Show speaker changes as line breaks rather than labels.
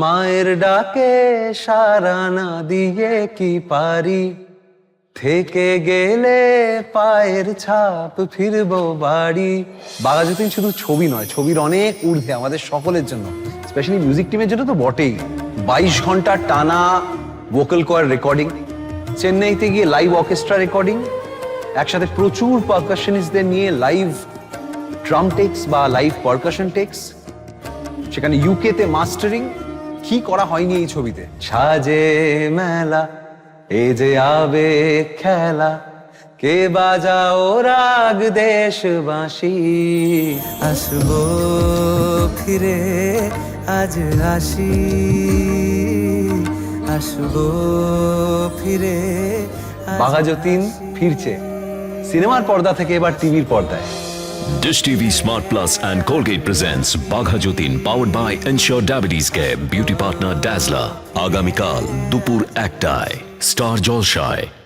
মায়ের ডাকে সারা না দিয়ে কি পারি? থেকে গেলে পায়ের ছাপ ফিরবো বাড়ি। বাঘাযতীন শুধু ছবি নয়, ছবির অনেক ঊর্ধ্বে আমাদের সকলের জন্য। স্পেশালি মিউজিক টিমের জন্য তো বটেই। বাইশ ঘণ্টা টানা ভোকাল কয়ার রেকর্ডিং চেন্নাইতে গিয়ে লাইভ অর্কেস্ট্রা রেকর্ডিং একসাথে প্রচুর পারকাশনিস্টদের নিয়ে লাইভ ড্রাম টেক্স বা লাইভ পারকাশন টেক্স সেখানে ইউকে তে মাস্টারিং কি করা হয়নি এই ছবিতে? সাজে মেলা এ যে আবে খেলা কে বাজাও রাগ দেশবাসী?
আসব ফিরে আজ আসি। আসব ফিরে
বাঘা যতীন ফিরছে। সিনেমার পর্দা থেকে এবার টিভির পর্দায়।
Dish TV Smart Plus and Colgate presents Bagha Jotin powered by Ensure Diabetes Care Beauty Partner Dazzler আগামীকাল দুপুর একটায় star জলসায়